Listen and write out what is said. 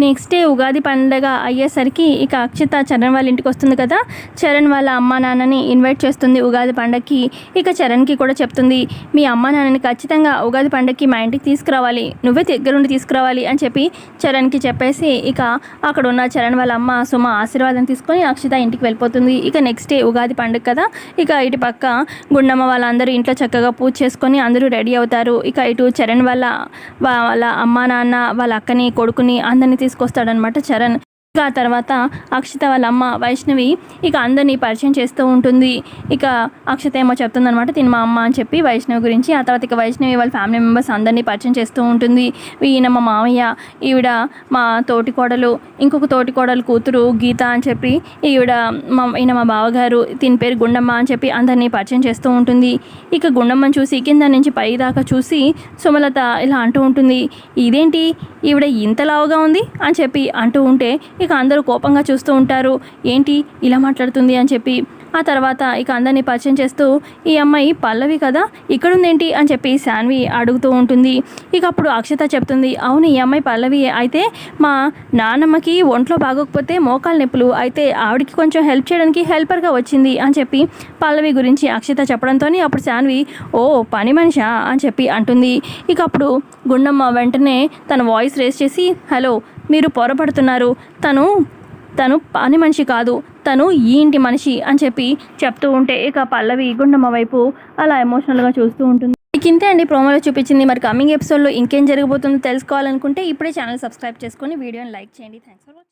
Next day Ugadi పండగ అయ్యేసరికి ఇక అక్షిత చరణ్ వాళ్ళ ఇంటికి వస్తుంది కదా. చరణ్ వాళ్ళ అమ్మా నాన్నని ఇన్వైట్ చేస్తుంది ఉగాది పండగకి ఇక చరణ్కి కూడా చెప్తుంది మీ అమ్మా నాన్నని ఖచ్చితంగా ఉగాది పండగకి మా ఇంటికి తీసుకురావాలి. నువ్వే దగ్గరుండి తీసుకురావాలి అని చెప్పి చరణ్కి చెప్పేసి ఇక అక్కడ ఉన్న చరణ్ వాళ్ళ అమ్మ సుమ ఆశీర్వాదం తీసుకొని అక్షిత ఇంటికి వెళ్ళిపోతుంది. ఇక నెక్స్ట్ డే ఉగాది పండుగ కదా. ఇక ఇటు పక్క గుండమ్మ వాళ్ళందరూ ఇంట్లో చక్కగా పూజ చేసుకొని అందరూ రెడీ అవుతారు. ఇక ఇటు చరణ్ వాళ్ళ వాళ్ళ అమ్మా నాన్న వాళ్ళ అక్కని కొడుకుని అందరినీ తీసుకొస్తాడనమాట చరణ్. ఇక ఆ తర్వాత అక్షిత వాళ్ళ అమ్మ వైష్ణవి ఇక అందరినీ పరిచయం చేస్తూ ఉంటుంది. ఇక అక్షిత ఏమో చెప్తుందనమాట తిని మా అమ్మ అని చెప్పి వైష్ణవి గురించి. ఆ తర్వాత ఇక వైష్ణవి వాళ్ళ ఫ్యామిలీ మెంబర్స్ అందరినీ పరిచయం చేస్తూ ఉంటుంది. ఈయన మా మామయ్య ఈవిడ మా తోటి కోడలు ఇంకొక తోటి కోడలు కూతురు గీత అని చెప్పి ఈవిడ మా ఈయన మా బావగారు దీని పేరు గుండమ్మ అని చెప్పి అందరినీ పరిచయం చేస్తూ ఉంటుంది. ఇక గుండమ్మని చూసి కింద నుంచి పై దాకా చూసి సుమలత ఇలా అంటూ ఉంటుంది ఇదేంటి? ఈవిడ ఇంత లావుగా ఉంది? అని చెప్పి అంటూ ఉంటే ఇక అందరూ కోపంగా చూస్తూ ఉంటారు. ఏంటి ఇలా మాట్లాడుతుంది అని చెప్పి. ఆ తర్వాత ఇక అందరినీ పరిచయం చేస్తూ ఈ అమ్మాయి పల్లవి కదా ఇక్కడుందేంటి? అని చెప్పి శాన్వి అడుగుతూ ఉంటుంది. ఇక అప్పుడు అక్షత చెప్తుంది అవును ఈ అమ్మాయి పల్లవి అయితే మా నాన్నమ్మకి ఒంట్లో బాగోకపోతే మోకాలు నొప్పులు అయితే ఆవిడకి కొంచెం హెల్ప్ చేయడానికి హెల్పర్గా వచ్చింది అని చెప్పి పల్లవి గురించి అక్షత చెప్పడంతో అప్పుడు శాన్వి ఓ పని మనిషా? అని చెప్పి అంటుంది. ఇక అప్పుడు గుండమ్మ వెంటనే తన వాయిస్ రేస్ చేసి హలో మీరు పొరపడుతున్నారు. తను తను పని మనిషి కాదు. తను ఈ ఇంటి మనిషి అని చెప్పి చెప్తూ ఉంటే ఇక పల్లవి గుండమ్మ వైపు అలా ఎమోషనల్గా చూస్తూ ఉంటుంది. మీకు ఇంతే అండి ప్రోమోలో చూపించింది. మరి కమింగ్ ఎపిసోడ్లో ఇంకేం జరగబోతుందో తెలుసుకోవాలనుకుంటే ఇప్పుడే ఛానల్ సబ్స్క్రైబ్ చేసుకొని వీడియోని లైక్ చేయండి. Thanks for watching